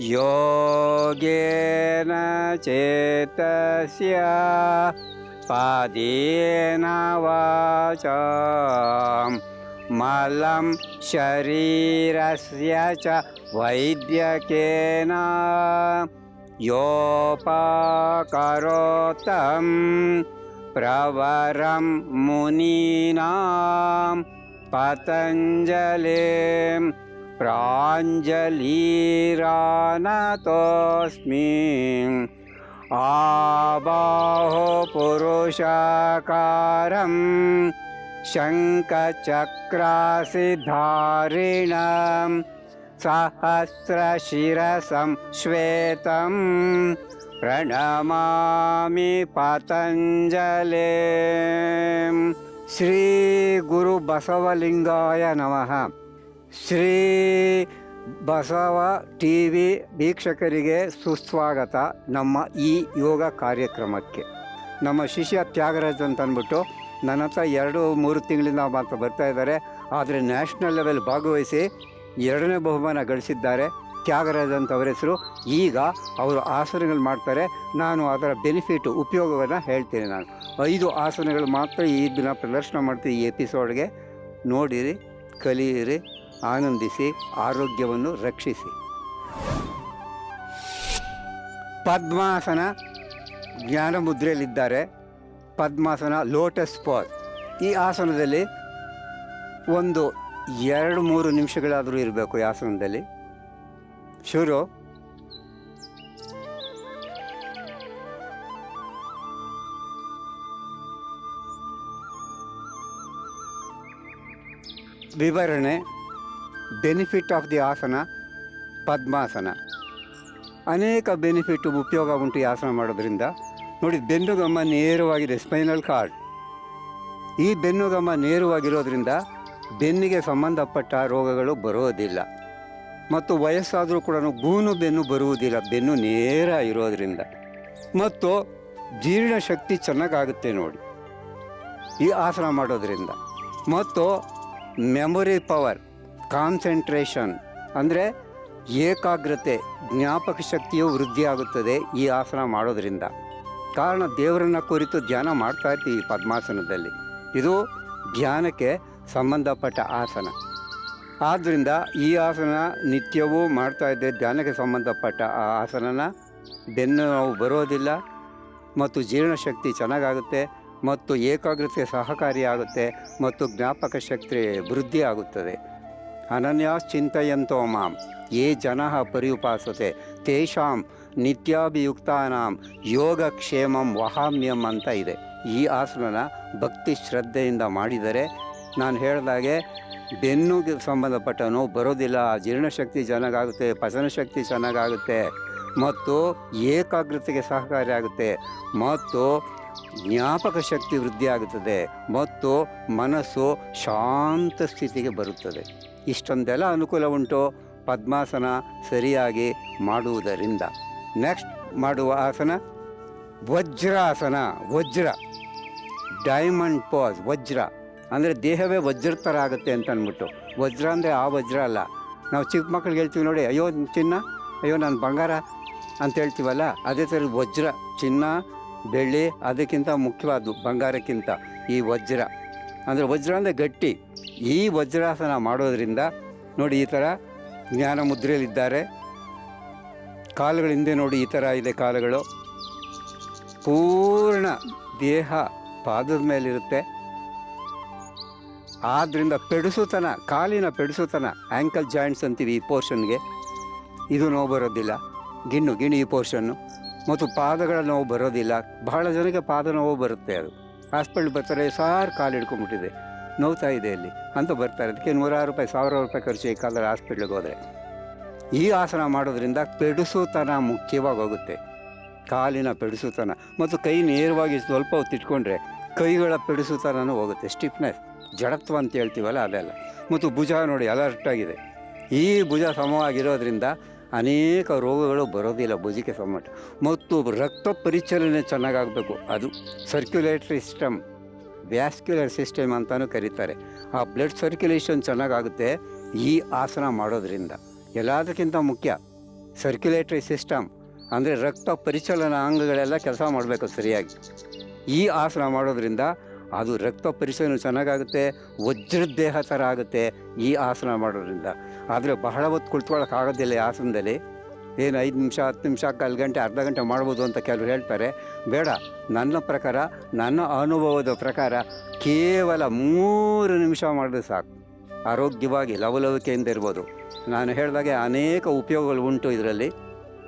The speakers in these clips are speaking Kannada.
योगेन चेतस्य पादेन वाचा मलं शरीरस्य च वैद्यकेन योपकरोतं प्रवरं मुनीनां पतञ्जलिं प्राञ्जलिरानतोऽस्मि। आबाहो पुरुषाकारं शङ्खचक्रासिधारिणं सहस्रशिरसं श्वेतं ಪ್ರಣಮಾಮಿ ಪತಂಜಲೆ. ಶ್ರೀ ಗುರು ಬಸವಲಿಂಗಾಯ ನಮಃ. ಶ್ರೀ ಬಸವ ಟಿ ವಿ ವೀಕ್ಷಕರಿಗೆ ಸುಸ್ವಾಗತ ನಮ್ಮ ಈ ಯೋಗ ಕಾರ್ಯಕ್ರಮಕ್ಕೆ. ನಮ್ಮ ಶಿಷ್ಯ ತ್ಯಾಗರಾಜ್ ಅಂತ ಅಂದ್ಬಿಟ್ಟು ನನ್ನ ಹತ್ರ ಎರಡು ಮೂರು ತಿಂಗಳಿಂದ ಮಾತ್ರ ಬರ್ತಾ ಇದ್ದಾರೆ, ಆದರೆ ನ್ಯಾಷನಲ್ ಲೆವೆಲ್ ಭಾಗವಹಿಸಿ ಎರಡನೇ ಬಹುಮಾನ ಗಳಿಸಿದ್ದಾರೆ. ತ್ಯಾಗರಾಜ್ ಅಂತ ಅವರ ಹೆಸರು. ಈಗ ಅವರು ಆಸನಗಳು ಮಾಡ್ತಾರೆ. ನಾನು ಅದರ ಬೆನಿಫಿಟ್ ಉಪಯೋಗವನ್ನು ಹೇಳ್ತೀನಿ ನಾನು. ಐದು ಆಸನಗಳು ಮಾತ್ರ ಈ ದಿನ ಪ್ರದರ್ಶನ ಮಾಡ್ತೀನಿ ಈ ಎಪಿಸೋಡ್ಗೆ ನೋಡಿರಿ, ಕಲಿಯಿರಿ, ಆನಂದಿಸಿ, ಆರೋಗ್ಯವನ್ನು ರಕ್ಷಿಸಿ. ಪದ್ಮಾಸನ ಜ್ಞಾನ ಮುದ್ರೆಯಲ್ಲಿದ್ದಾರೆ. ಪದ್ಮಾಸನ ಲೋಟಸ್ ಪಾಸ್ ಈ ಆಸನದಲ್ಲಿ ಒಂದು ಎರಡು ಮೂರು ನಿಮಿಷಗಳಾದರೂ ಇರಬೇಕು ಈ ಆಸನದಲ್ಲಿ. ಶುರು. ವಿವರಣೆ. ಬೆನಿಫಿಟ್ ಆಫ್ ದಿ ಆಸನ, ಪದ್ಮಾಸನ. ಅನೇಕ ಬೆನಿಫಿಟ್, ಉಪಯೋಗ ಉಂಟು ಈ ಆಸನ ಮಾಡೋದ್ರಿಂದ. ನೋಡಿ, ಬೆನ್ನುಗಮ್ಮ ನೇರವಾಗಿದೆ, ಸ್ಪೈನಲ್ ಕಾರ್ಡ್. ಈ ಬೆನ್ನುಗಮ್ಮ ನೇರವಾಗಿರೋದ್ರಿಂದ ಬೆನ್ನಿಗೆ ಸಂಬಂಧಪಟ್ಟ ರೋಗಗಳು ಬರೋದಿಲ್ಲ. ಮತ್ತು ವಯಸ್ಸಾದರೂ ಕೂಡ ಗೂನು ಬೆನ್ನು ಬರುವುದಿಲ್ಲ, ಬೆನ್ನು ನೇರ ಇರೋದರಿಂದ. ಮತ್ತು ಜೀರ್ಣಶಕ್ತಿ ಚೆನ್ನಾಗಾಗುತ್ತೆ ನೋಡಿ. ಈ ಆಸನ ಮಾಡೋದರಿಂದ. ಮತ್ತು ಮೆಮೊರಿ ಪವರ್ ಕಾನ್ಸಂಟ್ರೇಷನ್ ಅಂದರೆ ಏಕಾಗ್ರತೆ, ಜ್ಞಾಪಕ ಶಕ್ತಿಯು ವೃದ್ಧಿಯಾಗುತ್ತದೆ ಈ ಆಸನ ಮಾಡೋದರಿಂದ. ಕಾರಣ ದೇವರನ್ನ ಕುರಿತು ಧ್ಯಾನ ಮಾಡ್ತಾ ಇರ್ತೀವಿ ಈ ಪದ್ಮಾಸನದಲ್ಲಿ. ಇದು ಧ್ಯಾನಕ್ಕೆ ಸಂಬಂಧಪಟ್ಟ ಆಸನ. ಆದ್ದರಿಂದ ಈ ಆಸನ ನಿತ್ಯವೂ ಮಾಡ್ತಾ ಇದ್ದರೆ ಧ್ಯಾನಕ್ಕೆ ಸಂಬಂಧಪಟ್ಟ ಆ ಆಸನನ. ಬೆನ್ನು ನೋವು ಬರೋದಿಲ್ಲ. ಮತ್ತು ಜೀರ್ಣಶಕ್ತಿ ಚೆನ್ನಾಗಾಗುತ್ತೆ. ಮತ್ತು ಏಕಾಗ್ರತೆ ಸಹಕಾರಿಯಾಗುತ್ತೆ ಮತ್ತು ಜ್ಞಾಪಕ ಶಕ್ತಿ ವೃದ್ಧಿ ಆಗುತ್ತದೆ. ಅನನ್ಯಾಶ್ಚಿಂತೆಯಂತೋ ಮಾಂ. ಯೇ ಜನ ಪರಿಯುಪಾಸತೆ. ತೇಷಾಂ ನಿತ್ಯಾಭಿಯುಕ್ತಾನಾಂ. ಯೋಗಕ್ಷೇಮಂ ವಹಾಮ್ಯಂ ಅಂತ ಇದೆ. ಈ ಆಸನನ ಭಕ್ತಿ ಶ್ರದ್ಧೆಯಿಂದ ಮಾಡಿದರೆ ನಾನು ಹೇಳಿದಾಗೆ ಬೆನ್ನುಗೆ ಸಂಬಂಧಪಟ್ಟ ನೋವು ಬರೋದಿಲ್ಲ ಜೀರ್ಣಶಕ್ತಿ ಚೆನ್ನಾಗಾಗುತ್ತೆ, ಪಚನಶಕ್ತಿ ಚೆನ್ನಾಗಾಗುತ್ತೆ, ಮತ್ತು ಏಕಾಗ್ರತೆಗೆ ಸಹಕಾರಿಯಾಗುತ್ತೆ ಮತ್ತು ಜ್ಞಾಪಕ ಶಕ್ತಿ ವೃದ್ಧಿಯಾಗುತ್ತದೆ ಮತ್ತು ಮನಸ್ಸು ಶಾಂತ ಸ್ಥಿತಿಗೆ ಬರುತ್ತದೆ. ಇಷ್ಟೊಂದೆಲ್ಲ ಅನುಕೂಲ ಉಂಟು ಪದ್ಮಾಸನ ಸರಿಯಾಗಿ ಮಾಡುವುದರಿಂದ. ನೆಕ್ಸ್ಟ್ ಮಾಡುವ ಆಸನ, ವಜ್ರಾಸನ, ವಜ್ರ. ಡೈಮಂಡ್ ಪಾಸ್ ವಜ್ರ. ಅಂದರೆ ದೇಹವೇ ವಜ್ರ ಥರ ಆಗುತ್ತೆ ಅಂತ ಅಂದ್ಬಿಟ್ಟು. ವಜ್ರ ಅಂದರೆ ಆ ವಜ್ರ ಅಲ್ಲ. ನಾವು ಚಿಕ್ಕ ಮಕ್ಳಿಗೆ ಹೇಳ್ತೀವಿ ನೋಡಿ, ಅಯ್ಯೋ, ಚಿನ್ನ, ಅಯ್ಯೋ, ನಾನು ಬಂಗಾರ ಅಂತ ಹೇಳ್ತೀವಲ್ಲ, ಅದೇ ಥರ ವಜ್ರ, ಚಿನ್ನ, ಬೆಳ್ಳಿ, ಅದಕ್ಕಿಂತ ಮುಖ್ಯವಾದ್ದು ಬಂಗಾರಕ್ಕಿಂತ ಈ ವಜ್ರ. ಅಂದರೆ ವಜ್ರ ಅಂದರೆ ಗಟ್ಟಿ. ಈ ವಜ್ರಾಸನ ಮಾಡೋದ್ರಿಂದ ನೋಡಿ ಈ ಥರ ಜ್ಞಾನ ಮುದ್ರೆಯಲ್ಲಿದ್ದಾರೆ. ಕಾಲುಗಳ ಹಿಂದೆ ನೋಡಿ ಈ ಥರ ಇದೆ ಕಾಲುಗಳು. ಪೂರ್ಣ ದೇಹ ಪಾದದ ಮೇಲಿರುತ್ತೆ. ಆದ್ದರಿಂದ ಪೆಡಿಸುತನ, ಕಾಲಿನ ಪೆಡಿಸುತನ ಆ್ಯಂಕಲ್ ಜಾಯಿಂಟ್ಸ್ ಅಂತೀವಿ ಈ ಪೋರ್ಷನ್ಗೆ ಇದು ನೋವು ಬರೋದಿಲ್ಲ. ಗಿಣ್ಣು ಗಿಣ್ಣು ಈ ಪೋರ್ಷನ್ನು ಮತ್ತು ಪಾದಗಳ ನೋವು ಬರೋದಿಲ್ಲ. ಬಹಳ ಜನಕ್ಕೆ ಪಾದ ನೋವು ಬರುತ್ತೆ ಅದು. ಹಾಸ್ಪಿಟ್ಲ್ ಬರ್ತಾರೆ, ಸಾರು ಕಾಲು ಹಿಡ್ಕೊಂಡ್ಬಿಟ್ಟಿದೆ. ನೋವ್ತಾ ಇದೆ ಅಲ್ಲಿ ಅಂತ ಬರ್ತಾರೆ. ಅದಕ್ಕೆ ನೂರಾರು ರೂಪಾಯಿ, ಸಾವಿರಾರು ರೂಪಾಯಿ ಖರ್ಚು ಈ ಕಾಲದಲ್ಲಿ ಹಾಸ್ಪಿಟ್ಲಿಗೆ ಹೋದರೆ. ಈ ಆಸನ ಮಾಡೋದ್ರಿಂದ ಪೆಡಿಸುತನ ಮುಖ್ಯವಾಗಿ ಹೋಗುತ್ತೆ. ಕಾಲಿನ ಪೆಡಿಸುತನ. ಮತ್ತು ಕೈ ನೇರವಾಗಿ ಸ್ವಲ್ಪ ಹೊತ್ತು ಇಟ್ಕೊಂಡ್ರೆ ಕೈಗಳ ಪೆಡಿಸುತನೂ ಹೋಗುತ್ತೆ. ಸ್ಟಿಫ್ನೆಸ್ ಜಡತ್ವ ಅಂತ ಹೇಳ್ತೀವಲ್ಲ ಅದೆಲ್ಲ. ಮತ್ತು ಭುಜ ನೋಡಿ ಅಲರ್ಟ್ ಆಗಿದೆ. ಈ ಭುಜ ಸಮವಾಗಿರೋದ್ರಿಂದ ಅನೇಕ ರೋಗಗಳು ಬರೋದಿಲ್ಲ ಭುಜಕ್ಕೆ ಸಂಬಂಧ. ಮತ್ತು ರಕ್ತ ಪರಿಚಲನೆ ಚೆನ್ನಾಗಾಗಬೇಕು. ಅದು ಸರ್ಕ್ಯುಲೇಟರಿ ಸಿಸ್ಟಮ್ ವ್ಯಾಸ್ಕ್ಯುಲರ್ ಸಿಸ್ಟಮ್ ಅಂತಲೂ ಕರೀತಾರೆ. ಆ ಬ್ಲಡ್ ಸರ್ಕ್ಯುಲೇಷನ್ ಚೆನ್ನಾಗಾಗುತ್ತೆ ಈ ಆಸನ ಮಾಡೋದ್ರಿಂದ. ಎಲ್ಲದಕ್ಕಿಂತ ಮುಖ್ಯ ಸರ್ಕ್ಯುಲೇಟರಿ ಸಿಸ್ಟಮ್ ಅಂದರೆ ರಕ್ತ ಪರಿಚಲನ ಅಂಗಗಳೆಲ್ಲ ಕೆಲಸ ಮಾಡಬೇಕು ಸರಿಯಾಗಿ. ಈ ಆಸನ ಮಾಡೋದ್ರಿಂದ ಅದು ರಕ್ತ ಪರಿಶೋಧನೆ ಚೆನ್ನಾಗಾಗುತ್ತೆ, ವಜ್ರದ ದೇಹ ಥರ ಆಗುತ್ತೆ ಈ ಆಸನ ಮಾಡೋದ್ರಿಂದ. ಆದರೆ ಬಹಳ ಹೊತ್ತು ಕುಳಿತುಕೊಳ್ಳೋಕೆ ಆಗೋದಿಲ್ಲ ಈ ಆಸನದಲ್ಲಿ. ಏನು ಐದು ನಿಮಿಷ, ಹತ್ತು ನಿಮಿಷ, ಕಾಲು ಗಂಟೆ, ಅರ್ಧ ಗಂಟೆ ಮಾಡ್ಬೋದು ಅಂತ ಕೆಲವರು ಹೇಳ್ತಾರೆ. ಬೇಡ, ನನ್ನ ಪ್ರಕಾರ, ನನ್ನ ಅನುಭವದ ಪ್ರಕಾರ ಕೇವಲ ಮೂರು ನಿಮಿಷ ಮಾಡಿದ್ರೆ ಸಾಕು. ಆರೋಗ್ಯವಾಗಿ ಲವಲವಿಕೆಯಿಂದ ಇರ್ಬೋದು. ನಾನು ಹೇಳಿದಾಗೆ ಅನೇಕ ಉಪಯೋಗಗಳು ಉಂಟು ಇದರಲ್ಲಿ.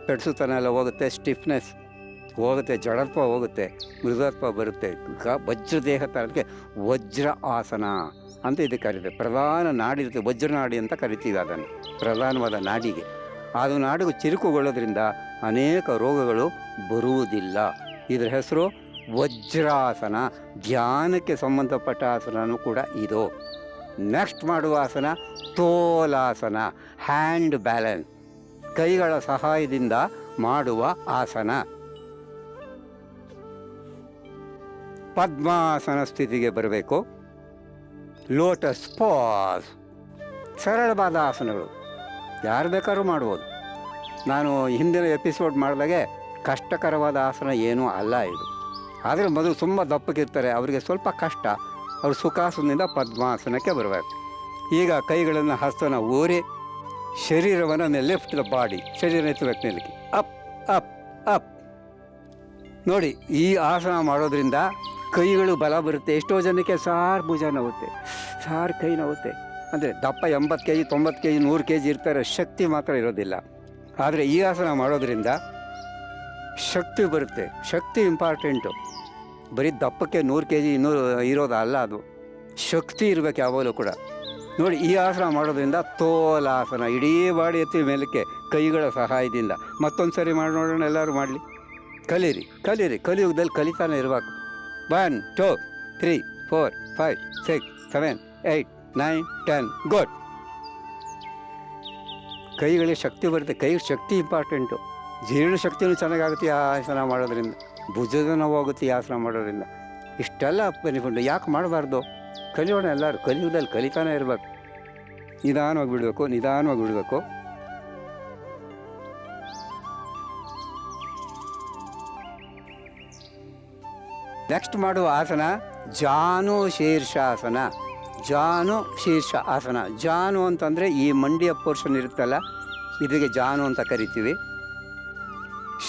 ಪೆಡ್ಸುತನ ಎಲ್ಲ ಹೋಗುತ್ತೆ ಸ್ಟಿಫ್ನೆಸ್ ಹೋಗುತ್ತೆ ಜಡತ್ವ ಹೋಗುತ್ತೆ ಮೃದತ್ವ ಬರುತ್ತೆ, ಗ- ವಜ್ರ ದೇಹ ತರಕ್ಕೆ ವಜ್ರ ಆಸನ ಅಂತ ಇದು ಕರೀತಾರೆ. ಪ್ರಧಾನ ನಾಡಿ ಇರುತ್ತೆ ವಜ್ರನಾಡಿ ಅಂತ ಕರಿತೀವಿ ಅದನ್ನು, ಪ್ರಧಾನವಾದ ನಾಡಿಗೆ. ಅದು ನಾಡಿಗೆ ಚಿರುಕುಗೊಳ್ಳೋದ್ರಿಂದ ಅನೇಕ ರೋಗಗಳು ಬರುವುದಿಲ್ಲ. ಇದರ ಹೆಸರು ವಜ್ರಾಸನ, ಧ್ಯಾನಕ್ಕೆ ಸಂಬಂಧಪಟ್ಟ ಆಸನವೂ ಕೂಡ ಇದು. ನೆಕ್ಸ್ಟ್ ಮಾಡುವ ಆಸನ ತೋಲಾಸನ ಹ್ಯಾಂಡ್ ಬ್ಯಾಲೆನ್ಸ್ ಕೈಗಳ ಸಹಾಯದಿಂದ ಮಾಡುವ ಆಸನ. ಪದ್ಮಾಸನ ಸ್ಥಿತಿಗೆ ಬರಬೇಕು. Lotus pose. ಸರಳವಾದ ಆಸನಗಳು. ಯಾರು ಬೇಕಾದ್ರೂ ಮಾಡ್ಬೋದು. ನಾನು ಹಿಂದಿನ ಎಪಿಸೋಡ್ ಮಾಡಿದಾಗೆ ಕಷ್ಟಕರವಾದ ಆಸನ ಏನೂ ಅಲ್ಲ ಇದು. ಆದರೆ ಮೊದಲು ತುಂಬ ದಪ್ಪಕ್ಕಿರ್ತಾರೆ ಅವರಿಗೆ ಸ್ವಲ್ಪ ಕಷ್ಟ. ಅವರು ಸುಖಾಸನದಿಂದ ಪದ್ಮಾಸನಕ್ಕೆ ಬರಬೇಕು. ಈಗ ಕೈಗಳನ್ನು ಹಸ್ತನ ಊರಿ ಶರೀರವನ್ನು ಲೆಫ್ಟ್ ದ ಬಾಡಿ ಶರೀರ ಎತ್ತಬೇಕು ಅಪ್ ಅಪ್ ಅಪ್. ನೋಡಿ, ಈ ಆಸನ ಮಾಡೋದ್ರಿಂದ ಕೈಗಳು ಬಲ ಬರುತ್ತೆ. ಎಷ್ಟೋ ಜನಕ್ಕೆ ಸಾರು ಭುಜ ನೋವುತ್ತೆ. ಸಾರು ಕೈ ನೋವುತ್ತೆ. ಅಂದರೆ ದಪ್ಪ ಎಂಬತ್ತು ಕೆ ಜಿ ತೊಂಬತ್ತು ಕೆ ಜಿ ನೂರು ಕೆ ಜಿ ಇರ್ತಾರೆ. ಶಕ್ತಿ ಮಾತ್ರ ಇರೋದಿಲ್ಲ. ಆದರೆ ಈ ಆಸನ ಮಾಡೋದ್ರಿಂದ ಶಕ್ತಿ ಬರುತ್ತೆ. ಶಕ್ತಿ ಇಂಪಾರ್ಟೆಂಟು ಬರೀ ದಪ್ಪಕ್ಕೆ ನೂರು ಕೆ ಜಿ ಇನ್ನೂರು ಇರೋದಲ್ಲ ಅದು. ಶಕ್ತಿ ಇರಬೇಕು ಯಾವಾಗಲೂ ಕೂಡ. ನೋಡಿ, ಈ ಆಸನ ಮಾಡೋದ್ರಿಂದ ತೋಲಾಸನ ಇಡೀ ಬಾಡಿ ಎತ್ತಿ ಮೇಲಕ್ಕೆ ಕೈಗಳ ಸಹಾಯದಿಂದ. ಮತ್ತೊಂದು ಸರಿ ಮಾಡಿ ನೋಡೋಣ, ಎಲ್ಲರೂ ಮಾಡಲಿ. ಕಲೀರಿ ಕಲೀರಿ. ಕಲಿಯುಗದಲ್ಲಿ ಕಲಿತಾನೆ ಇರಬೇಕು. One two three four five six seven eight nine ten good ಕೈಗಳಿಗೆ ಶಕ್ತಿ ಬರುತ್ತೆ. ಕೈ ಶಕ್ತಿ ಇಂಪಾರ್ಟೆಂಟು ಜೀರ್ಣ ಶಕ್ತಿನೂ ಚೆನ್ನಾಗಾಗುತ್ತೆ ಈ ಆಸನ ಮಾಡೋದ್ರಿಂದ. ಭುಜದ ನೋವು ಹೋಗುತ್ತೆ ಈ ಆಸನ ಮಾಡೋದ್ರಿಂದ. ಇಷ್ಟೆಲ್ಲ ಬೆನಿಫಿಟ್ ಯಾಕೆ ಮಾಡಬಾರ್ದು? ಕಲಿಯೋಣ ಎಲ್ಲರೂ. ಕಲಿಯೋದಲ್ಲಿ ಕಲಿತಾನೆ ಇರಬೇಕು. ನಿಧಾನವಾಗಿ ಬಿಡಬೇಕು. ನಿಧಾನವಾಗಿ ಬಿಡಬೇಕು. ನೆಕ್ಸ್ಟ್ ಮಾಡುವ ಆಸನ. ಜಾನು ಶೀರ್ಷಾಸನ. ಜಾನು ಶೀರ್ಷ ಆಸನ. ಜಾನು ಅಂತಂದರೆ ಈ ಮಂಡಿಯ ಪೋರ್ಷನ್ ಇರುತ್ತಲ್ಲ ಇದಕ್ಕೆ ಜಾನು ಅಂತ ಕರಿತೀವಿ.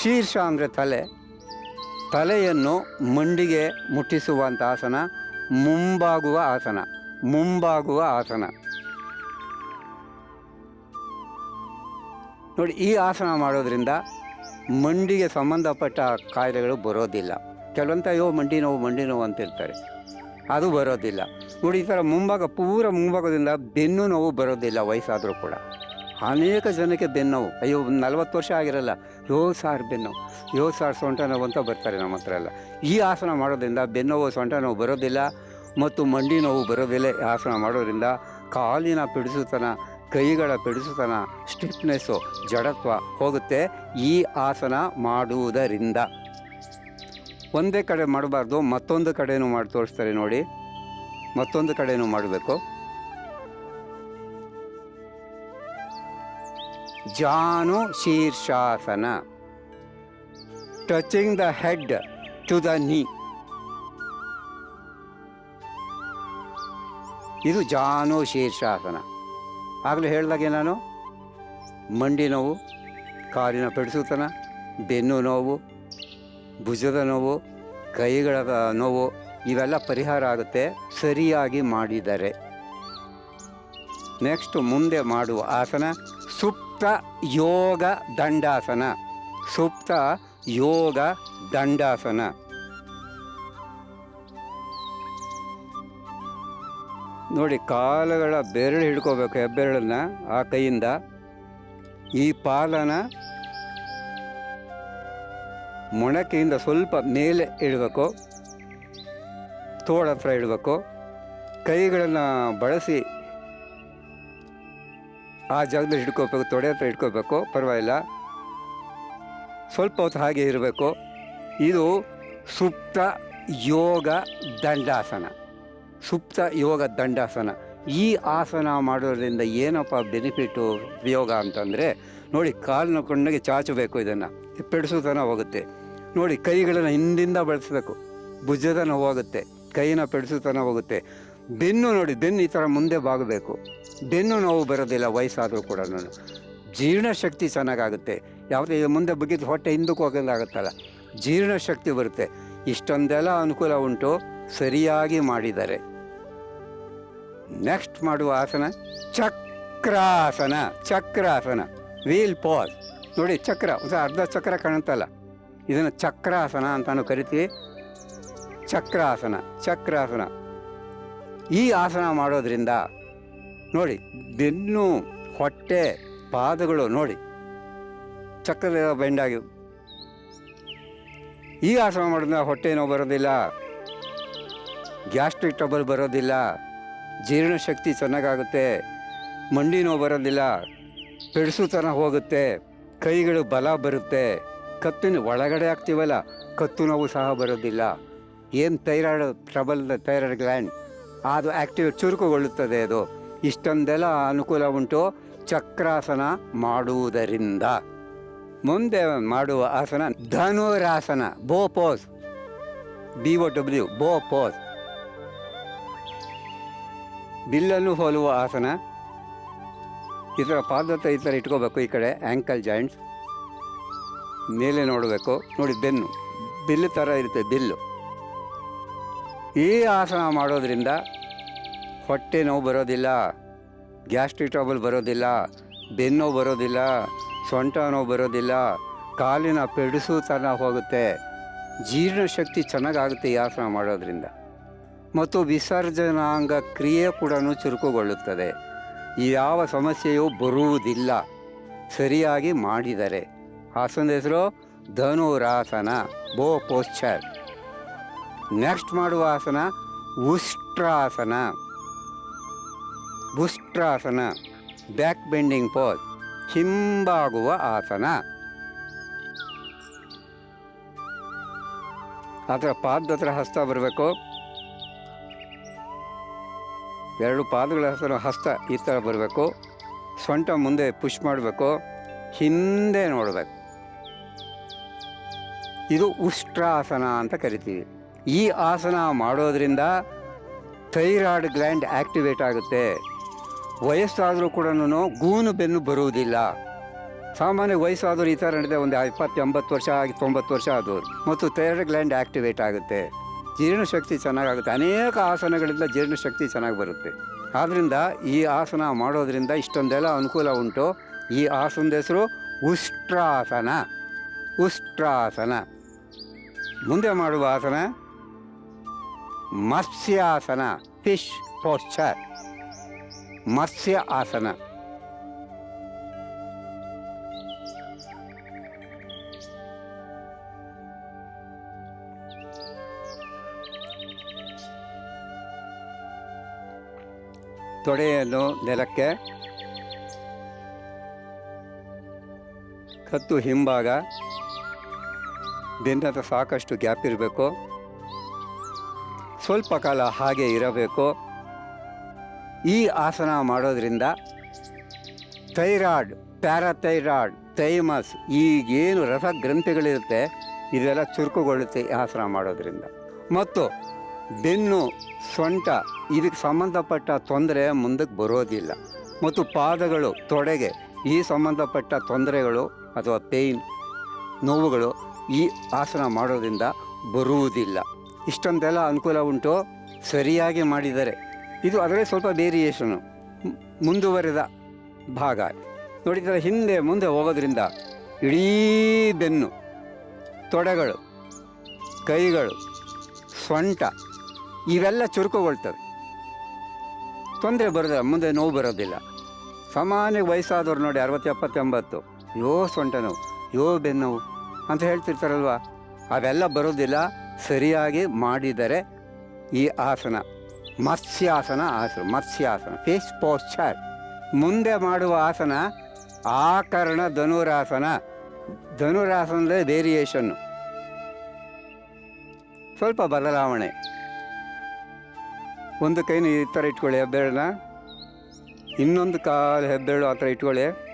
ಶೀರ್ಷ ಅಂದರೆ ತಲೆ. ತಲೆಯನ್ನು ಮಂಡಿಗೆ ಮುಟ್ಟಿಸುವಂಥ ಆಸನ ಮುಂಬಾಗುವ ಆಸನ ಮುಂಬಾಗುವ ಆಸನ. ನೋಡಿ, ಈ ಆಸನ ಮಾಡೋದ್ರಿಂದ ಮಂಡಿಗೆ ಸಂಬಂಧಪಟ್ಟ ಕಾಯಿಲೆಗಳು ಬರೋದಿಲ್ಲ. ಕೆಲವೊಂದು ಅಯ್ಯೋ, ಮಂಡಿ ನೋವು ಮಂಡಿ ನೋವು ಅಂತಿರ್ತಾರೆ ಅದು ಬರೋದಿಲ್ಲ. ನೋಡಿ, ಈ ಥರ ಮುಂಭಾಗ, ಪೂರ ಮುಂಭಾಗದಿಂದ ಬೆನ್ನು ನೋವು ಬರೋದಿಲ್ಲ ವಯಸ್ಸಾದರೂ ಕೂಡ. ಅನೇಕ ಜನಕ್ಕೆ ಬೆನ್ನು ನೋವು. ಅಯ್ಯೋ, ನಲ್ವತ್ತು ವರ್ಷ ಆಗಿರಲ್ಲ. ಯೋ ಸಾರ್ ಬೆನ್ನು ಯೋ ಸಾರ್ ಸೊಂಟ ನೋವು ಅಂತ ಬರ್ತಾರೆ ನಮ್ಮ ಹತ್ರ ಎಲ್ಲ. ಈ ಆಸನ ಮಾಡೋದ್ರಿಂದ ಬೆನ್ನೋವು ಸೊಂಟ ನೋವು ಬರೋದಿಲ್ಲ ಮತ್ತು ಮಂಡಿ ನೋವು ಬರೋದಿಲ್ಲ. ಆಸನ ಮಾಡೋದ್ರಿಂದ ಕಾಲಿನ ಪಿಡಿಸುತನ, ಕೈಗಳ ಪಿಡಿಸುತನ, ಸ್ಟಿಫ್ನೆಸ್ಸು, ಜಡತ್ವ ಹೋಗುತ್ತೆ. ಈ ಆಸನ ಮಾಡುವುದರಿಂದ. ಒಂದೇ ಕಡೆ ಮಾಡಬಾರ್ದು, ಮತ್ತೊಂದು ಕಡೆನೂ ಮಾಡಿ ತೋರಿಸ್ತಾರೆ ನೋಡಿ. ಮತ್ತೊಂದು ಕಡೆನೂ ಮಾಡಬೇಕು. ಜಾನು Shirshasana. Touching the head to the knee ಇದು ಜಾನು ಶೀರ್ಷಾಸನ. ಆಗಲೇ ಹೇಳಿದಾಗೆ ನಾನು. ಮಂಡಿ ನೋವು ಕಾಲಿನ ಪೆಡಿಸುತನ, ಬೆನ್ನು ನೋವು ಭುಜದ ನೋವು, ಕೈಗಳ ನೋವು, ಇವೆಲ್ಲ ಪರಿಹಾರ ಆಗುತ್ತೆ. ಸರಿಯಾಗಿ ಮಾಡಿದರೆ. ನೆಕ್ಸ್ಟ್ ಮುಂದೆ ಮಾಡುವ ಆಸನ, ಸುಪ್ತ ಯೋಗ ದಂಡಾಸನ. ಸುಪ್ತ ಯೋಗ ದಂಡಾಸನ. ನೋಡಿ, ಕಾಲುಗಳ ಬೆರಳು ಹಿಡ್ಕೋಬೇಕು ಹೆಬ್ಬೆರಳನ್ನ ಆ ಕೈಯಿಂದ. ಈ ಪಾದನ ಮೊಣಕೆಯಿಂದ ಸ್ವಲ್ಪ ಮೇಲೆ ಇಡಬೇಕು, ತೋಳ ಹತ್ರ ಇಡಬೇಕು, ಕೈಗಳನ್ನು ಬಳಸಿ ಆ ಜಾಗದಲ್ಲಿ ಹಿಡ್ಕೋಬೇಕು ತೊಡೆ ಹತ್ರ ಇಟ್ಕೋಬೇಕು, ಪರವಾಗಿಲ್ಲ. ಸ್ವಲ್ಪ ಹೊತ್ತು ಹಾಗೆ ಇರಬೇಕು. ಇದು ಸುಪ್ತ ಯೋಗ ದಂಡಾಸನ. ಸುಪ್ತ ಯೋಗ ದಂಡಾಸನ. ಈ ಆಸನ ಮಾಡೋದ್ರಿಂದ ಏನಪ್ಪ ಬೆನಿಫಿಟ್ಟು ಉಪಯೋಗ ಅಂತಂದರೆ ನೋಡಿ ಕಾಲಿನ ಕಣ್ಣಿಗೆ ಚಾಚಬೇಕು ಇದನ್ನು. ಪೆಡಿಸುತನ ಹೋಗುತ್ತೆ. ನೋಡಿ, ಕೈಗಳನ್ನು ಹಿಂದಿಂದ ಬಳಸಬೇಕು. ಭುಜದ ನೋವಾಗುತ್ತೆ ಕೈನ ಪೆಡಿಸುತನ ಹೋಗುತ್ತೆ. ಬೆನ್ನು ನೋಡಿ, ಬೆನ್ನು ಈ ಥರ ಮುಂದೆ ಬಾಗಬೇಕು. ಬೆನ್ನು ನೋವು ಬರೋದಿಲ್ಲ, ವಯಸ್ಸಾದರೂ ಕೂಡ ಜೀರ್ಣಶಕ್ತಿ ಚೆನ್ನಾಗಾಗುತ್ತೆ. ಯಾವುದೇ ಮುಂದೆ ಬಗ್ಗಿದ್ದು ಹೊಟ್ಟೆ ಹಿಂದಕ್ಕೆ ಹೋಗೋದಾಗುತ್ತಲ್ಲ ಜೀರ್ಣಶಕ್ತಿ ಬರುತ್ತೆ. ಇಷ್ಟೊಂದೆಲ್ಲ ಅನುಕೂಲ ಉಂಟು, ಸರಿಯಾಗಿ ಮಾಡಿದ್ದಾರೆ ನೆಕ್ಸ್ಟ್ ಮಾಡುವ ಆಸನ, ಚಕ್ರಾಸನ ಚಕ್ರಾಸನ. ವೀಲ್ ಪಾಸ್ ನೋಡಿ, ಚಕ್ರ, ಒಂದು ಅರ್ಧ ಚಕ್ರ ಕಾಣುತ್ತಲ್ಲ. ಇದನ್ನು ಚಕ್ರಾಸನ ಅಂತಾನು ಕರಿತೀವಿ. ಚಕ್ರಾಸನ ಚಕ್ರಾಸನ. ಈ ಆಸನ ಮಾಡೋದ್ರಿಂದ ನೋಡಿ, ಬೆನ್ನು, ಹೊಟ್ಟೆ, ಪಾದಗಳು ನೋಡಿ ಚಕ್ರದ ಬೆಂಡಾಗಿ ಈ ಆಸನ ಮಾಡೋದ್ರಿಂದ ಹೊಟ್ಟೆ ನೋವು ಬರೋದಿಲ್ಲ, ಗ್ಯಾಸ್ಟ್ರಿಕ್ ಟ್ರಬಲ್ ಬರೋದಿಲ್ಲ ಜೀರ್ಣಶಕ್ತಿ ಚೆನ್ನಾಗಾಗುತ್ತೆ, ಮಂಡಿ ನೋವು ಬರೋದಿಲ್ಲ ಪೆಡಿಸುತನ ಹೋಗುತ್ತೆ, ಕೈಗಳು ಬಲ ಬರುತ್ತೆ. ಕತ್ತಿನ ಒಳಗಡೆ ಆಗ್ತೀವಲ್ಲ, ಕತ್ತು ನೋವು ಸಹ ಬರೋದಿಲ್ಲ ಏನು ಥೈರಾಯ್ಡ್ ಟ್ರಬಲ್ ಥೈರಾಯ್ಡ್ ಗ್ಲ್ಯಾಂಡ್, ಅದು ಆ್ಯಕ್ಟಿವ್ ಚುರುಕುಗೊಳ್ಳುತ್ತದೆ ಅದು. ಇಷ್ಟೊಂದೆಲ್ಲ ಅನುಕೂಲ ಉಂಟು ಚಕ್ರಾಸನ ಮಾಡುವುದರಿಂದ. ಮುಂದೆ ಮಾಡುವ ಆಸನ Dhanurasana bow pose B O W bow pose ಬಿಲ್ಲನ್ನು ಹೋಲುವ ಆಸನ. ಈ ಥರ ಪಾದತ್ತ ಈ ಥರ ಇಟ್ಕೋಬೇಕು ಈ ಕಡೆ ಆ್ಯಂಕಲ್ ಜಾಯಿಂಟ್ಸ್ ಮೇಲೆ ನೋಡಬೇಕು. ನೋಡಿ, ಬೆನ್ನು. ಬಿಲ್ಲು ಥರ ಇರುತ್ತೆ, ಬಿಲ್ಲು. ಈ ಆಸನ ಮಾಡೋದ್ರಿಂದ ಹೊಟ್ಟೆ ನೋವು ಬರೋದಿಲ್ಲ, ಗ್ಯಾಸ್ಟ್ರಿಕ್ ಟ್ರಬಲ್ ಬರೋದಿಲ್ಲ, ಬೆನ್ನು ಬರೋದಿಲ್ಲ, ಸೊಂಟ ನೋವು ಬರೋದಿಲ್ಲ, ಕಾಲಿನ ಪೆಡಿಸುತನ ಹೋಗುತ್ತೆ. ಜೀರ್ಣಶಕ್ತಿ ಚೆನ್ನಾಗಾಗುತ್ತೆ ಈ ಆಸನ ಮಾಡೋದ್ರಿಂದ. ಮತ್ತು ವಿಸರ್ಜನಾಂಗ ಕ್ರಿಯೆ ಕೂಡ ಚುರುಕುಗೊಳ್ಳುತ್ತದೆ. ಯಾವ ಸಮಸ್ಯೆಯೂ ಬರುವುದಿಲ್ಲ. ಸರಿಯಾಗಿ ಮಾಡಿದರೆ. ಆಸನದ ಹೆಸರು ಧನುರಾಸನ, ಬೋ ಪೋಶ್ಚರ್ ನೆಕ್ಸ್ಟ್ ಮಾಡುವ ಆಸನ ಉಷ್ಟ್ರಾಸನ. ಉಷ್ಟ್ರಾಸನ ಬ್ಯಾಕ್ ಬೆಂಡಿಂಗ್ ಪೋಸ್ ಹಿಂಬಾಗುವ ಆಸನ ಅದರ ಪಾದದ ಹತ್ರ ಹಸ್ತ ಬರಬೇಕು. ಎರಡು ಪಾದಗಳ ಹತ್ರ ಹಸ್ತ ಈ ಥರ ಬರಬೇಕು. ಸೊಂಟ ಮುಂದೆ ಪುಷ್ ಮಾಡಬೇಕು. ಹಿಂದೆ ನೋಡಬೇಕು. ಇದು ಉಷ್ಟ್ರಾಸನ ಅಂತ ಕರಿತೀವಿ. ಈ ಆಸನ ಮಾಡೋದರಿಂದ ಥೈರಾಯ್ಡ್ ಗ್ಲ್ಯಾಂಡ್ ಆ್ಯಕ್ಟಿವೇಟ್ ಆಗುತ್ತೆ. ವಯಸ್ಸಾದರೂ ಕೂಡ ಗೂನು ಬೆನ್ನು ಬರುವುದಿಲ್ಲ. ಸಾಮಾನ್ಯ ವಯಸ್ಸಾದರೂ ಈ ಥರ ನಡೆದ ಒಂದು ಇಪ್ಪತ್ತು ಎಂಬತ್ತು ವರ್ಷ ಆಗಿ ತೊಂಬತ್ತು ವರ್ಷ ಆದವರು ಮತ್ತು ಥೈರಾಯ್ಡ್ ಗ್ಲ್ಯಾಂಡ್ ಆ್ಯಕ್ಟಿವೇಟ್ ಆಗುತ್ತೆ. ಜೀರ್ಣಶಕ್ತಿ ಚೆನ್ನಾಗಾಗುತ್ತೆ. ಅನೇಕ ಆಸನಗಳಿಂದ ಜೀರ್ಣಶಕ್ತಿ ಚೆನ್ನಾಗಿ ಬರುತ್ತೆ. ಆದ್ದರಿಂದ ಈ ಆಸನ ಮಾಡೋದರಿಂದ ಇಷ್ಟೊಂದೆಲ್ಲ ಅನುಕೂಲ ಉಂಟು. ಈ ಆಸನದ ಹೆಸರು ಉಷ್ಟ್ರಾಸನ. ಉಷ್ಟ್ರಾಸನ. ಮುಂದೆ ಮಾಡುವ ಆಸನ? ಮತ್ಸ್ಯಾಸನ ಫಿಶ್ ಪೋಶ್ಚರ್ ಮತ್ಸ್ಯ ಆಸನ. ತೊಡೆಯನ್ನು ನೆಲಕ್ಕೆ ಕತ್ತು ಹಿಂಭಾಗ. ಬೆನ್ನದ ಸಾಕಷ್ಟು ಗ್ಯಾಪ್ ಇರಬೇಕು. ಸ್ವಲ್ಪ ಕಾಲ ಹಾಗೆ ಇರಬೇಕು. ಈ ಆಸನ ಮಾಡೋದರಿಂದ ಥೈರಾಯ್ಡ್, ಪ್ಯಾರಾಥೈರಾಯ್ಡ್, ಥೈಮಸ್ ಈಗೇನು ರಸಗ್ರಂಥಿಗಳಿರುತ್ತೆ, ಇದೆಲ್ಲ ಚುರುಕುಗೊಳ್ಳುತ್ತೆ ಈ ಆಸನ ಮಾಡೋದರಿಂದ. ಮತ್ತು ಬೆನ್ನು, ಸೊಂಟ ಇದಕ್ಕೆ ಸಂಬಂಧಪಟ್ಟ ತೊಂದರೆ ಮುಂದಕ್ಕೆ ಬರೋದಿಲ್ಲ. ಮತ್ತು ಪಾದಗಳು, ತೊಡೆಗೆ ಈ ಸಂಬಂಧಪಟ್ಟ ತೊಂದರೆಗಳು ಅಥವಾ ಪೇಯ್ನ್, ನೋವುಗಳು ಈ ಆಸನ ಮಾಡೋದ್ರಿಂದ ಬರುವುದಿಲ್ಲ. ಇಷ್ಟೊಂದೆಲ್ಲ ಅನುಕೂಲ ಉಂಟು, ಸರಿಯಾಗಿ ಮಾಡಿದ್ದಾರೆ ಇದು ಅದರಲ್ಲಿ ಸ್ವಲ್ಪ ವೇರಿಯೇಷನು ಮುಂದುವರೆದ ಭಾಗ. ನೋಡಿದರೆ ಹಿಂದೆ ಮುಂದೆ ಹೋಗೋದ್ರಿಂದ ಇಡೀ ಬೆನ್ನು, ತೊಡೆಗಳು, ಕೈಗಳು ಸೊಂಟ ಇವೆಲ್ಲ ಚುರುಕುಗೊಳ್ತವೆ. ತೊಂದರೆ ಬರೋದಿಲ್ಲ, ಮುಂದೆ ನೋವು ಬರೋದಿಲ್ಲ. ಸಾಮಾನ್ಯ ವಯಸ್ಸಾದವ್ರು ನೋಡಿ ಅರವತ್ತು ಎಪ್ಪತ್ತೆಂಬತ್ತು ಯೋ ಸೊಂಟ ನೋವು ಯೋ ಬೆನ್ನೋವು. ಅಂತ ಹೇಳ್ತಿರ್ತಾರಲ್ವ? ಅವೆಲ್ಲ ಬರೋದಿಲ್ಲ. ಸರಿಯಾಗಿ ಮಾಡಿದರೆ ಈ ಆಸನ, ಮತ್ಸ್ಯಾಸನ ಆಸನ, ಮತ್ಸ್ಯಾಸನ ಫೇಸ್ ಪೋಸ್ಚರ್ ಮುಂದೆ ಮಾಡುವ ಆಸನ ಆಕರ್ಣ ಧನುರಾಸನ. ಧನುರಾಸನದ ವೇರಿಯೇಷನ್ನು ಸ್ವಲ್ಪ ಬದಲಾವಣೆ. ಒಂದು ಕೈನ ಈ ಥರ ಇಟ್ಕೊಳ್ಳಿ, ಹೆಬ್ಬೆರಳನ್ನ. ಇನ್ನೊಂದು ಕಾಲು ಹೆಬ್ಬೆರಳು ಆ ಥರ ಇಟ್ಕೊಳ್ಳಿ.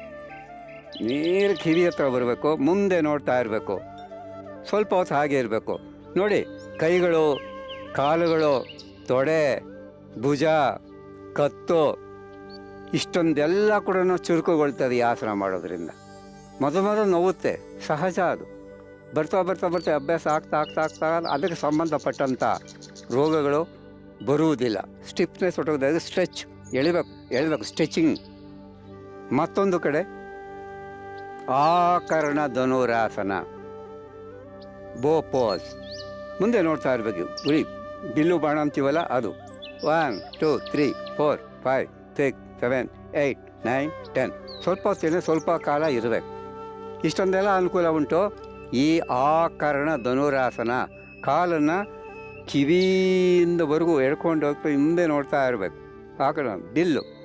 ನೀರು ಕಿವಿ ಹತ್ರ ಬರಬೇಕು, ಮುಂದೆ ನೋಡ್ತಾ ಇರಬೇಕು. ಸ್ವಲ್ಪ ಹೊತ್ತು ಹಾಗೆ ಇರಬೇಕು. ನೋಡಿ, ಕೈಗಳು, ಕಾಲುಗಳು, ತೊಡೆ, ಭುಜ, ಕತ್ತು, ಇಷ್ಟೊಂದೆಲ್ಲ ಕೂಡ ಚುರುಕುಗೊಳ್ತದೆ ಈ ಆಸನ ಮಾಡೋದ್ರಿಂದ. ಮೊದಲು ಮೊದಲು ನೋವುತ್ತೆ, ಸಹಜ ಅದು. ಬರ್ತಾ ಬರ್ತಾ ಬರ್ತಾ ಅಭ್ಯಾಸ ಆಗ್ತಾ ಆಗ್ತಾ ಆಗ್ತಾ ಅದಕ್ಕೆ ಸಂಬಂಧಪಟ್ಟಂಥ ರೋಗಗಳು ಬರುವುದಿಲ್ಲ. ಸ್ಟಿಫ್ನೆಸ್ ಹೊಟ್ಟೋದಾಗ ಸ್ಟ್ರೆಚ್ ಎಳಿಬೇಕು ಎಳಿಬೇಕು ಸ್ಟ್ರೆಚಿಂಗ್ ಮತ್ತೊಂದು ಕಡೆ ಆಕರ್ಣ ಧನುರಾಸನ ಬೋ ಪೋಸ್. ಮುಂದೆ ನೋಡ್ತಾ ಇರಬೇಕು ಉಳಿ ಬಿಲ್ಲು ಬಾಣ ಅಂತೀವಲ್ಲ ಅದು. One two three four five six seven eight nine ten ಸ್ವಲ್ಪ ಹೊತ್ತೇನೆ ಸ್ವಲ್ಪ ಕಾಲ ಇರಬೇಕು ಇಷ್ಟೊಂದೆಲ್ಲ ಅನುಕೂಲ ಉಂಟು? ಈ ಆಕರ್ಣ ಧನುರಾಸನ ಕಾಲನ್ನು ಕಿವಿಯಿಂದವರೆಗೂ ಎಳ್ಕೊಂಡು ಹೋಗ್ತಾ ಹಿಂದೆ ನೋಡ್ತಾ ಇರಬೇಕು ಆಕರ್ಣ, ಬಿಲ್ಲು.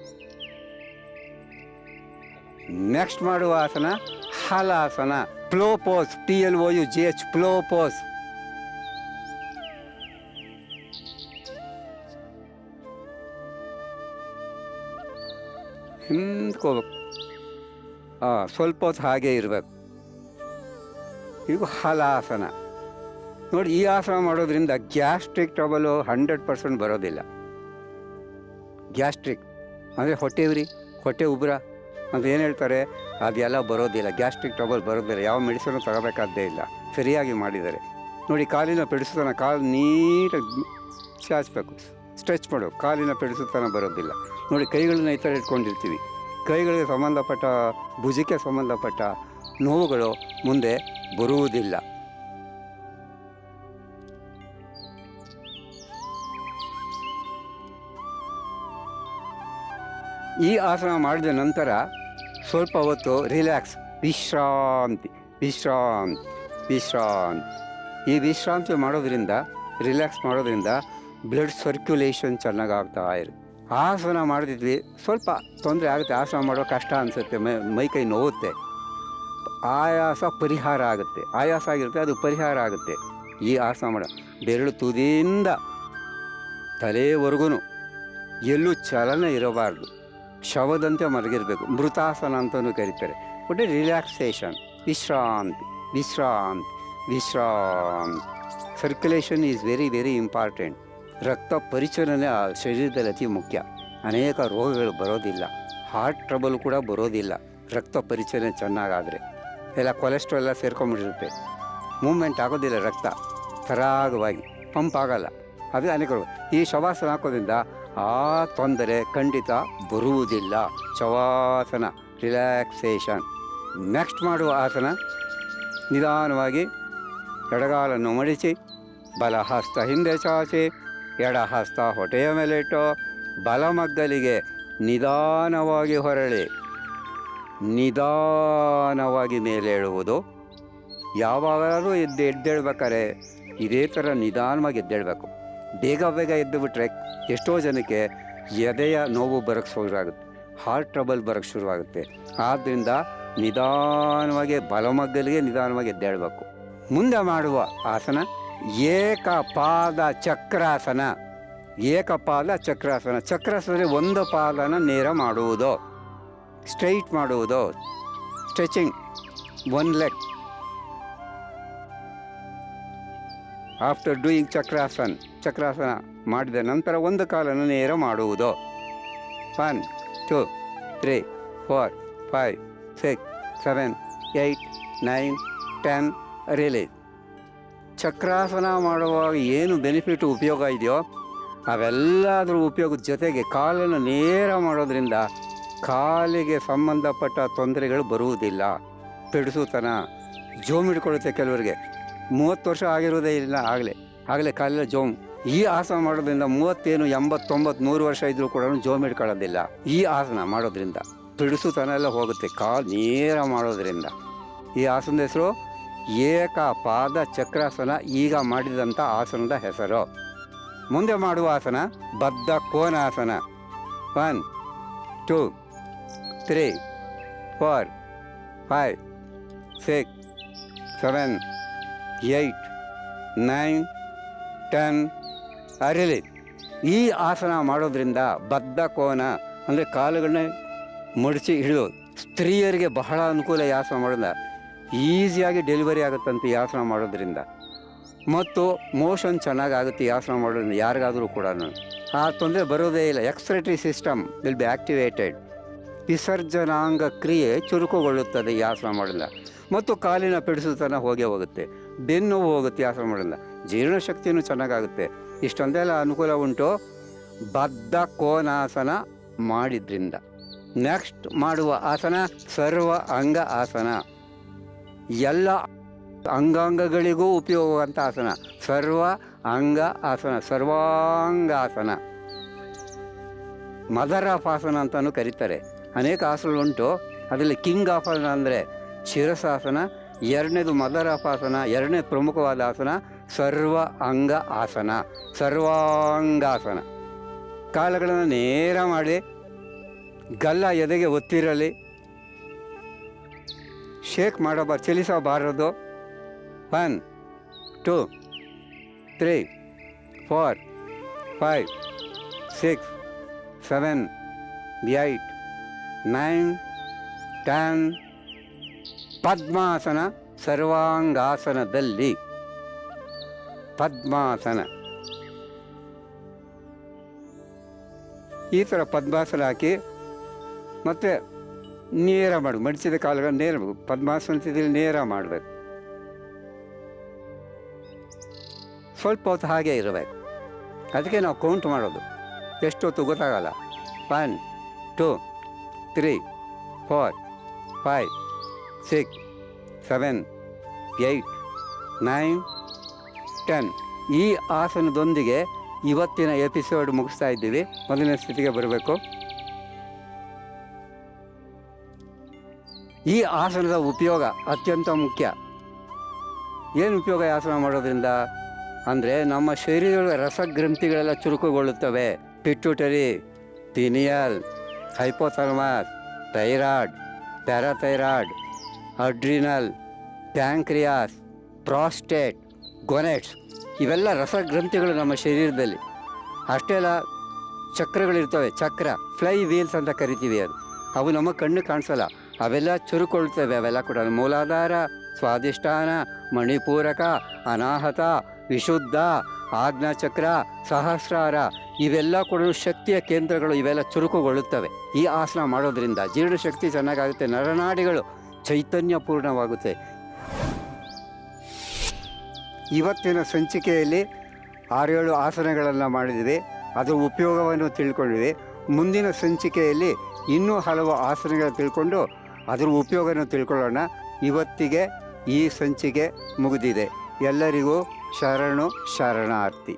ನೆಕ್ಸ್ಟ್ ಮಾಡುವ ಆಸನ halasana plough pose T L O U G H plough pose ಹಿಂದ್ಕೋಬೇಕು ಹಾಂ ಸ್ವಲ್ಪ ಹೊತ್ತು ಹಾಗೆ ಇರಬೇಕು. ಇದು ಹಲಾಸನ ನೋಡಿ, ಈ ಆಸನ ಮಾಡೋದ್ರಿಂದ ಗ್ಯಾಸ್ಟ್ರಿಕ್ ಟ್ರಬಲು ಹಂಡ್ರೆಡ್ ಪರ್ಸೆಂಟ್ ಬರೋದಿಲ್ಲ. ಗ್ಯಾಸ್ಟ್ರಿಕ್. ಅಂದರೆ ಹೊಟ್ಟೆ ಉರಿ, ಹೊಟ್ಟೆ ಉಬ್ರ. ಅಂತ ಏನು ಹೇಳ್ತಾರೆ? ಅದೆಲ್ಲ ಬರೋದಿಲ್ಲ. ಗ್ಯಾಸ್ಟ್ರಿಕ್ ಟ್ರಬಲ್ ಬರೋದಿಲ್ಲ. ಯಾವ ಮೆಡಿಸಿನ್ ತಗೋಬೇಕಾದ್ದೇ ಇಲ್ಲ. ಸರಿಯಾಗಿ ಮಾಡಿದ್ದಾರೆ. ನೋಡಿ, ಕಾಲಿನ ಪೆಡಿಸುತ್ತಾನ ಕಾಲು ನೀಟಾಗಿ ಚಾಚಬೇಕು. ಸ್ಟ್ರೆಚ್ ಮಾಡು. ಕಾಲಿನ ಪೆಡಿಸುತ್ತಾನ ಬರೋದಿಲ್ಲ. ನೋಡಿ, ಕೈಗಳನ್ನ ಈ ಥರ ಇಟ್ಕೊಂಡಿರ್ತೀವಿ. ಕೈಗಳಿಗೆ ಸಂಬಂಧಪಟ್ಟ ಭುಜಕ್ಕೆ ಸಂಬಂಧಪಟ್ಟ ನೋವುಗಳು ಮುಂದೆ ಬರುವುದಿಲ್ಲ. ಈ ಆಸನ ಮಾಡಿದ ನಂತರ ಸ್ವಲ್ಪ ಹೊತ್ತು ರಿಲ್ಯಾಕ್ಸ್ ವಿಶ್ರಾಂತಿ ವಿಶ್ರಾಂತಿ ವಿಶ್ರಾಂತಿ. ಈ ವಿಶ್ರಾಂತಿ ಮಾಡೋದ್ರಿಂದ ರಿಲ್ಯಾಕ್ಸ್ ಮಾಡೋದ್ರಿಂದ ಬ್ಲಡ್ ಸರ್ಕ್ಯುಲೇಷನ್ ಚೆನ್ನಾಗಿ ಆಗ್ತಾ ಇರುತ್ತೆ. ಆಸನ ಮಾಡ್ತಿದ್ವಿ, ಸ್ವಲ್ಪ ತೊಂದರೆ ಆಗುತ್ತೆ, ಆಸನ ಮಾಡೋ ಕಷ್ಟ ಅನಿಸುತ್ತೆ, ಮೈ ಮೈ ಕೈ ನೋವುತ್ತೆ. ಆಯಾಸ ಪರಿಹಾರ ಆಗುತ್ತೆ, ಆಯಾಸ ಆಗಿರುತ್ತೆ, ಅದು ಪರಿಹಾರ ಆಗುತ್ತೆ. ಈ ಆಸನ ಮಾಡೋ, ಬೆರಳು ತುದಿಯಿಂದ ತಲೆವರೆಗೂ ಎಲ್ಲೂ ಚಲನೆ ಇರಬಾರ್ದು. ಶವದಂತೆ ಮಲಗಿರಬೇಕು. ಮೃತಾಸನ ಅಂತಲೂ ಕರೀತಾರೆ. ಒಟ್ಟೆ ರಿಲ್ಯಾಕ್ಸೇಷನ್ ವಿಶ್ರಾಂತಿ ವಿಶ್ರಾಂತಿ ವಿಶ್ರಾಂತಿ. Circulation is very very important ರಕ್ತ ಪರಿಚಲನೆ ಆ ಶರೀರದಲ್ಲಿ ಅತಿ ಮುಖ್ಯ. ಅನೇಕ ರೋಗಗಳು ಬರೋದಿಲ್ಲ. ಹಾರ್ಟ್ ಟ್ರಬಲ್ ಕೂಡ ಬರೋದಿಲ್ಲ. ರಕ್ತ ಪರಿಚಲನೆ ಚೆನ್ನಾಗಾದರೆ. ಎಲ್ಲ ಕೊಲೆಸ್ಟ್ರಾಲ್ ಎಲ್ಲ ಸೇರ್ಕೊಂಡ್ಬಿಟ್ಟಿರುತ್ತೆ. ಮೂಮೆಂಟ್ ಆಗೋದಿಲ್ಲ ರಕ್ತ. ಸರಾಗವಾಗಿ. ಪಂಪ್ ಆಗೋಲ್ಲ. ಅದು ಅನೇಕ. ಈ ಶವಾಸನ ಹಾಕೋದ್ರಿಂದ ಆ ತೊಂದರೆ ಖಂಡಿತ ಬರುವುದಿಲ್ಲ. ಶವಾಸನ, ರಿಲ್ಯಾಕ್ಸೇಷನ್. ನೆಕ್ಸ್ಟ್ ಮಾಡುವ ಆಸನ, ನಿಧಾನವಾಗಿ ಎಡಗಾಲನ್ನು ಮಡಿಸಿ ಬಲ ಹಸ್ತ ಹಿಂದೆ ಚಾಚಿ ಎಡ ಹಸ್ತ ಹೊಟ್ಟೆಯ ಮೇಲೆ ಇಟ್ಟು ಬಲಮಗ್ಗಲಿಗೆ ನಿಧಾನವಾಗಿ ಹೊರಳಿ. ನಿಧಾನವಾಗಿ ಮೇಲೇಳುವುದು. ಯಾವಾಗಲೂ ಎದ್ದು ಎದ್ದೇಳ್ಬೇಕಾದ್ರೆ ಇದೇ ಥರ ನಿಧಾನವಾಗಿ ಎದ್ದೇಳಬೇಕು. ಬೇಗ ಬೇಗ ಎದ್ದು ಬಿಟ್ರೆ ಎಷ್ಟೋ ಜನಕ್ಕೆ ಎದೆಯ ನೋವು ಬರೋಕ್ಕೆ ಶುರುವಾಗುತ್ತೆ. ಹಾರ್ಟ್ ಟ್ರಬಲ್ ಬರೋಕ್ಕೆ ಶುರುವಾಗುತ್ತೆ. ಆದ್ದರಿಂದ ನಿಧಾನವಾಗಿ ಬಲಮಗ್ಗಲಿಗೆ ನಿಧಾನವಾಗಿ ಎದ್ದೇಳಬೇಕು. ಮುಂದೆ ಮಾಡುವ ಆಸನ ಏಕಪಾದ ಚಕ್ರಾಸನ. ಏಕಪಾದ ಚಕ್ರಾಸನ. ಚಕ್ರಾಸನ ಒಂದು ಪಾದನ ನೇರ ಮಾಡುವುದು. ಸ್ಟ್ರೈಟ್ ಮಾಡುವುದು. Stretching. One leg. After doing ಚಕ್ರಾಸನ್ ಚಕ್ರಾಸನ ಮಾಡಿದ ನಂತರ ಒಂದು ಕಾಲನ್ನು ನೇರ ಮಾಡುವುದು. One two three four five six seven eight nine ten release chakrasana ಮಾಡುವಾಗ ಏನು ಬೆನಿಫಿಟ್ ಉಪಯೋಗ ಇದೆಯೋ ಅವೆಲ್ಲದರ ಉಪಯೋಗದ ಜೊತೆಗೆ ಕಾಲನ್ನು ನೇರ ಮಾಡೋದ್ರಿಂದ ಕಾಲಿಗೆ ಸಂಬಂಧಪಟ್ಟ ತೊಂದರೆಗಳು ಬರುವುದಿಲ್ಲ. ಪೆಡಿಸುತನ ಜೋಮ್ ಹಿಡ್ಕೊಳ್ಳುತ್ತೆ ಕೆಲವರಿಗೆ. ಮೂವತ್ತು ವರ್ಷ ಆಗಿರೋದೇ ಇಲ್ಲ, ಆಗಲೇ. ಆಗಲೇ ಕಾಲೆಲ್ಲ ಜೋಮ್. ಈ ಆಸನ ಮಾಡೋದ್ರಿಂದ ಮೂವತ್ತೇನು, ಎಂಬತ್ತೊಂಬತ್ತು, ನೂರು ವರ್ಷ ಇದ್ರೂ ಕೂಡ ಜೋಮ್ ಇಟ್ಕೊಳ್ಳೋದಿಲ್ಲ. ಈ ಆಸನ ಮಾಡೋದ್ರಿಂದ. ಬಿಡಿಸುತನ ಎಲ್ಲ ಹೋಗುತ್ತೆ, ಕಾಲು ನೇರ ಮಾಡೋದ್ರಿಂದ. ಈ ಆಸನದ ಹೆಸರು ಏಕ ಪಾದ ಚಕ್ರಾಸನ, ಈಗ ಮಾಡಿದಂಥ ಆಸನದ ಹೆಸರು. ಮುಂದೆ ಮಾಡುವ ಆಸನ, ಬದ್ಧ Konasana. One, two, three, four, five, six, seven eight nine ten ಅರಿಲಿ ಈ ಆಸನ ಮಾಡೋದ್ರಿಂದ ಬದ್ಧ ಕೋನ, ಅಂದರೆ ಕಾಲುಗಳನ್ನ ಮಡಿಸಿ ಹಿಡಿಯೋದು ಸ್ತ್ರೀಯರಿಗೆ ಬಹಳ ಅನುಕೂಲ ಈ ಆಸನ ಮಾಡೋದ ಈಸಿಯಾಗಿ ಡೆಲಿವರಿ ಆಗುತ್ತಂತ ಈ ಆಸನ ಮಾಡೋದ್ರಿಂದ. ಮತ್ತು ಮೋಷನ್ ಚೆನ್ನಾಗಿ ಆಗುತ್ತೆ ಈ ಆಸನ ಮಾಡೋದ್ರಿಂದ, ಯಾರಿಗಾದರೂ ಕೂಡ. ಆ ತೊಂದರೆ ಬರೋದೇ ಇಲ್ಲ. Excretory system will be activated ವಿಸರ್ಜನಾಂಗ ಕ್ರಿಯೆ ಚುರುಕುಗೊಳ್ಳುತ್ತದೆ ಈ ಆಸನ ಮಾಡೋದ್ರಿಂದ. ಮತ್ತು ಕಾಲಿನ ಪಿಡಿಸುತನ ಹೋಗೇ ಹೋಗುತ್ತೆ. ಬೆನ್ನು ಹೋಗುತ್ತೆ ಆಸನ ಮಾಡೋದ್ರಿಂದ ಜೀರ್ಣಶಕ್ತಿಯೂ ಚೆನ್ನಾಗಾಗುತ್ತೆ. ಇಷ್ಟೊಂದೆಲ್ಲ ಅನುಕೂಲ ಉಂಟು. ಬದ್ಧ ಕೋನಾಸನ ಮಾಡಿದ್ರಿಂದ. ನೆಕ್ಸ್ಟ್ ಮಾಡುವ ಆಸನ ಸರ್ವ ಅಂಗ ಆಸನ. ಎಲ್ಲ ಅಂಗಾಂಗಗಳಿಗೂ ಉಪಯೋಗವಂಥ ಆಸನ. ಸರ್ವ ಅಂಗ ಆಸನ ಸರ್ವಾಂಗಾಸನ ಮದರ್ ಆಫ್ ಆಸನ ಅಂತಲೂ ಕರೀತಾರೆ. ಅನೇಕ ಆಸನಗಳುಂಟು ಅದರಲ್ಲಿ ಕಿಂಗ್ ಆಸನ ಅಂದರೆ ಶಿರಸಾಸನ ಎರಡನೇದು ಮದರ್ ಆಸನ ಎರಡನೇ ಪ್ರಮುಖವಾದ ಆಸನ, ಸರ್ವ ಅಂಗ ಆಸನ, ಸರ್ವಾಂಗಾಸನ. ಕಾಲುಗಳನ್ನು ನೇರ ಮಾಡಿ, ಗಲ್ಲ ಎದೆಗೆ ಒತ್ತಿರಲಿ, ಶೇಕ್ ಮಾಡಬಾರ, ಚಲಿಸಬಾರದು. One, two, three, four, five, six, seven, eight, nine, ten ಪದ್ಮಾಸನ ಸರ್ವಾಂಗಾಸನದಲ್ಲಿ. ಪದ್ಮಾಸನ. ಈ ಥರ ಪದ್ಮಾಸನ ಹಾಕಿ ಮತ್ತು ನೇರ ಮಾಡು, ಮಡಿಸಿದ ಕಾಲುಗಳು ನೇರ. ಪದ್ಮಾಸನ ಸ್ಥಿತಿಯಲ್ಲಿ ನೇರ ಮಾಡಬೇಕು. ಸ್ವಲ್ಪ ಹೊತ್ತು ಹಾಗೆ ಇರಬೇಕು. ಅದಕ್ಕೆ ನಾವು ಕೌಂಟ್ ಮಾಡೋದು. ಎಷ್ಟು ಹೊತ್ತು ಗೊತ್ತಾಗಲ್ಲ? One two three four five six seven eight nine ten ಈ ಆಸನದೊಂದಿಗೆ ಇವತ್ತಿನ ಎಪಿಸೋಡ್ ಮುಗಿಸ್ತಾ ಇದ್ದೀವಿ. ಮೊದಲನೇ ಸ್ಥಿತಿಗೆ ಬರಬೇಕು. ಈ ಆಸನದ ಉಪಯೋಗ ಅತ್ಯಂತ ಮುಖ್ಯ. ಏನು ಉಪಯೋಗ ಆಸನ ಮಾಡೋದ್ರಿಂದ? ಅಂದರೆ ನಮ್ಮ ಶರೀರದ ರಸಗ್ರಂಥಿಗಳೆಲ್ಲ ಚುರುಕುಗೊಳ್ಳುತ್ತವೆ. Pituitary pineal hypothalamus thyroid parathyroid adrenal, pancreas, prostate, gonads ಇವೆಲ್ಲ ರಸಗ್ರಂಥಿಗಳು ನಮ್ಮ ಶರೀರದಲ್ಲಿ. ಅಷ್ಟೆಲ್ಲ ಚಕ್ರಗಳಿರ್ತವೆ, ಚಕ್ರ, ಫ್ಲೈ ವೀಲ್ಸ್ ಅಂತ ಕರಿತೀವಿ ಅದು. ಅವು ನಮ್ಮ ಕಣ್ಣು ಕಾಣಿಸಲ್ಲ, ಅವೆಲ್ಲ ಚುರುಕೊಳ್ತವೆ ಅವೆಲ್ಲ ಕೂಡ ಮೂಲಾಧಾರ ಸ್ವಾದಿಷ್ಠಾನ ಮಣಿಪೂರಕ, ಅನಾಹತ, ವಿಶುದ್ಧ, ಆಜ್ಞಾಚಕ್ರ, ಸಹಸ್ರಾರ ಇವೆಲ್ಲ ಕೂಡ ಶಕ್ತಿಯ ಕೇಂದ್ರಗಳು, ಇವೆಲ್ಲ ಚುರುಕುಗೊಳ್ಳುತ್ತವೆ. ಈ ಆಸನ ಮಾಡೋದ್ರಿಂದ ಜೀರ್ಣಶಕ್ತಿ ಚೆನ್ನಾಗಾಗುತ್ತೆ, ನರನಾಡಿಗಳು ಚೈತನ್ಯಪೂರ್ಣವಾಗುತ್ತೆ ಇವತ್ತಿನ ಸಂಚಿಕೆಯಲ್ಲಿ ಆರೇಳು ಆಸನಗಳನ್ನು ಮಾಡಿದ್ದೀವಿ. ಅದರ ಉಪಯೋಗವನ್ನು ತಿಳ್ಕೊಂಡಿದೆ. ಮುಂದಿನ ಸಂಚಿಕೆಯಲ್ಲಿ ಇನ್ನೂ ಹಲವು ಆಸನಗಳು ತಿಳ್ಕೊಂಡು ಅದರ ಉಪಯೋಗವನ್ನು ತಿಳ್ಕೊಳ್ಳೋಣ. ಇವತ್ತಿಗೆ ಈ ಸಂಚಿಕೆ ಮುಗಿದಿದೆ. ಎಲ್ಲರಿಗೂ ಶರಣು ಶರಣಾರ್ಥಿ.